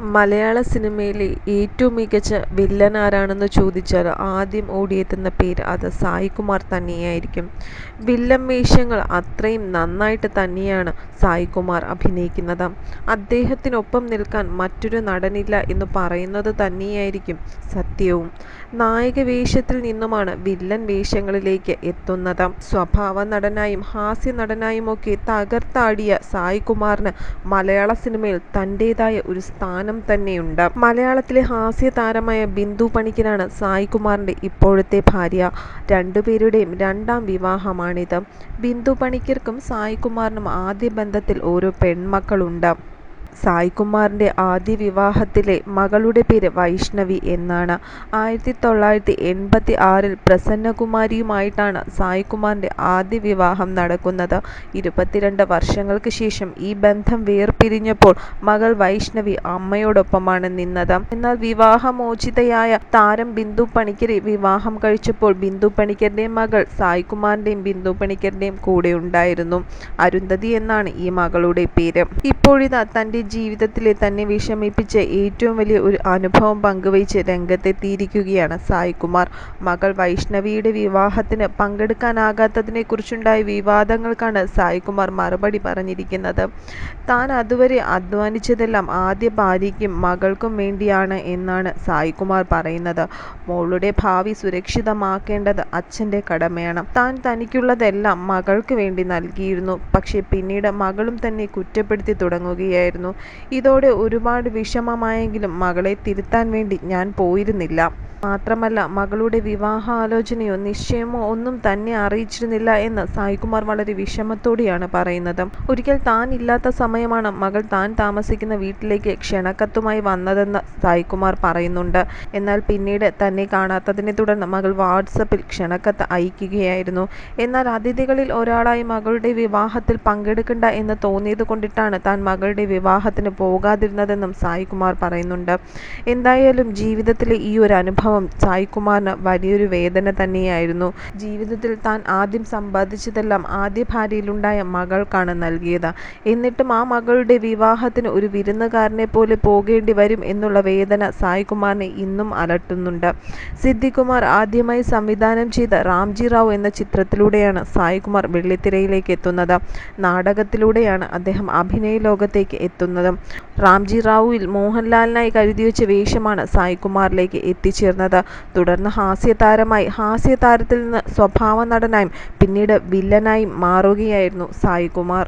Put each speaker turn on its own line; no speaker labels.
മലയാള സിനിമയിലെ ഏറ്റവും മികച്ച വില്ലൻ ആരാണെന്ന് ചോദിച്ചാൽ ആദ്യം ഓടിയെത്തുന്ന പേര് അത് സായികുമാർ തന്നെയായിരിക്കും. വില്ലൻ വേഷങ്ങൾ അത്രയും നന്നായിട്ട് തന്നെയാണ് സായികുമാർ അഭിനയിക്കുന്നത്. അദ്ദേഹത്തിനൊപ്പം നിൽക്കാൻ മറ്റൊരു നടനില്ല എന്ന് പറയുന്നത് തന്നെയായിരിക്കും സത്യവും. നായക വേഷത്തിൽ നിന്നുമാണ് വില്ലൻ വേഷങ്ങളിലേക്ക് എത്തുന്നത്. സ്വഭാവ നടനായും ഹാസ്യ നടനായും ഒക്കെ തകർത്താടിയ സായികുമാറിന് മലയാള സിനിമയിൽ തന്റെതായ ഒരു സ്ഥാനം തന്നെയുണ്ട്. മലയാളത്തിലെ ഹാസ്യ താരമായ ബിന്ദു പണിക്കരാണ് സായികുമാറിന്റെ ഇപ്പോഴത്തെ ഭാര്യ. രണ്ടുപേരുടെയും രണ്ടാം വിവാഹമാണിത്. ബിന്ദു പണിക്കർക്കും സായികുമാറിനും ആദ്യ ബന്ധത്തിൽ ഓരോ പെൺമക്കളുണ്ട്. സായികുമാറിന്റെ ആദ്യ വിവാഹത്തിലെ മകളുടെ പേര് വൈഷ്ണവി എന്നാണ്. ആയിരത്തി തൊള്ളായിരത്തി എൺപത്തി ആറിൽ പ്രസന്നകുമാരിയുമായിട്ടാണ് സായികുമാറിന്റെ ആദ്യ വിവാഹം നടക്കുന്നത്. ഇരുപത്തിരണ്ട് വർഷങ്ങൾക്ക് ശേഷം ഈ ബന്ധം വേർപിരിഞ്ഞപ്പോൾ മകൾ വൈഷ്ണവി അമ്മയോടൊപ്പമാണ് നിന്നത്. എന്നാൽ വിവാഹമോചിതയായ താരം ബിന്ദു പണിക്കരെ വിവാഹം കഴിച്ചപ്പോൾ ബിന്ദു പണിക്കരുടെ മകൾ സായികുമാറിന്റെയും ബിന്ദു പണിക്കരുടെയും കൂടെ ഉണ്ടായിരുന്നു അരുന്ധതി എന്നാണ് ഈ മകളുടെ പേര്. ഇപ്പോഴിതാ തന്റെ ജീവിതത്തിലെ തന്നെ വിഷമിപ്പിച്ച ഏറ്റവും വലിയ ഒരു അനുഭവം പങ്കുവച്ച് രംഗത്തെത്തിയിരിക്കുകയാണ് സായികുമാർ. മകൾ വൈഷ്ണവിയുടെ വിവാഹത്തിന് പങ്കെടുക്കാനാകാത്തതിനെക്കുറിച്ചുണ്ടായ വിവാദങ്ങൾക്കാണ് സായികുമാർ മറുപടി പറഞ്ഞിരിക്കുന്നത്. താൻ അതുവരെ അധ്വാനിച്ചതെല്ലാം ആദ്യ ഭാര്യയ്ക്കും മകൾക്കും വേണ്ടിയാണ് എന്നാണ് സായികുമാർ പറയുന്നത്. മോളുടെ ഭാവി സുരക്ഷിതമാക്കേണ്ടത് അച്ഛന്റെ കടമയാണ്. താൻ തനിക്കുള്ളതെല്ലാം മകൾക്ക് വേണ്ടി നൽകിയിരുന്നു. പക്ഷേ പിന്നീട് മകളും തന്നെ കുറ്റപ്പെടുത്തി തുടങ്ങുകയായിരുന്നു. ഇതോടെ ഒരുപാട് വിഷമമായെങ്കിലും മകളെ തിരുത്താൻ വേണ്ടി ഞാൻ പോയിരുന്നില്ല. മാത്രമല്ല മകളുടെ വിവാഹാലോചനയോ നിശ്ചയമോ ഒന്നും തന്നെ അറിയിച്ചിരുന്നില്ല എന്ന് സായികുമാർ വളരെ വിഷമത്തോടെയാണ് പറയുന്നത്. ഒരിക്കൽ താൻ ഇല്ലാത്ത സമയമാണ് മകൾ താൻ താമസിക്കുന്ന വീട്ടിലേക്ക് ക്ഷണക്കത്തുമായി വന്നതെന്ന് സായികുമാർ പറയുന്നുണ്ട്. എന്നാൽ പിന്നീട് തന്നെ കാണാത്തതിനെ തുടർന്ന് മകൾ വാട്സപ്പിൽ ക്ഷണക്കത്ത് അയക്കുകയായിരുന്നു. എന്നാൽ അതിഥികളിൽ ഒരാളായി മകളുടെ വിവാഹത്തിൽ പങ്കെടുക്കണ്ട എന്ന് തോന്നിയത് കൊണ്ടിട്ടാണ് താൻ മകളുടെ വിവാഹത്തിന് പോകാതിരുന്നതെന്നും സായികുമാർ പറയുന്നുണ്ട്. എന്തായാലും ജീവിതത്തിലെ ഈ ഒരു അനുഭവം സായികുമാറിന് വലിയൊരു വേദന തന്നെയായിരുന്നു. ജീവിതത്തിൽ താൻ ആദ്യം സമ്പാദിച്ചതെല്ലാം ആദ്യ ഭാര്യയിലുണ്ടായ മകൾക്കാണ് നൽകിയത്. എന്നിട്ടും ആ മകളുടെ വിവാഹത്തിന് ഒരു വിരുന്നുകാരനെ പോലെ പോകേണ്ടി വരും എന്നുള്ള വേദന സായികുമാറിനെ ഇന്നും അലട്ടുന്നുണ്ട്. സിദ്ധികുമാർ കുമാർ ആദ്യമായി സംവിധാനം ചെയ്ത റാംജി റാവു എന്ന ചിത്രത്തിലൂടെയാണ് സായികുമാർ വെള്ളിത്തിരയിലേക്ക് എത്തുന്നത്. നാടകത്തിലൂടെയാണ് അദ്ദേഹം അഭിനയ ലോകത്തേക്ക് എത്തുന്നത്. റാംജി റാവുവിൽ മോഹൻലാലിനായി കരുതി വെച്ച വേഷമാണ് സായികുമാറിലേക്ക് എത്തിച്ചേർന്നത്. തുടർന്ന് ഹാസ്യതാരമായി ഹാസ്യതാരത്തിൽ നിന്ന് സ്വഭാവ സ്വഭാവനടനായും പിന്നീട് വില്ലനായും മാറുകയായിരുന്നു സായികുമാർ.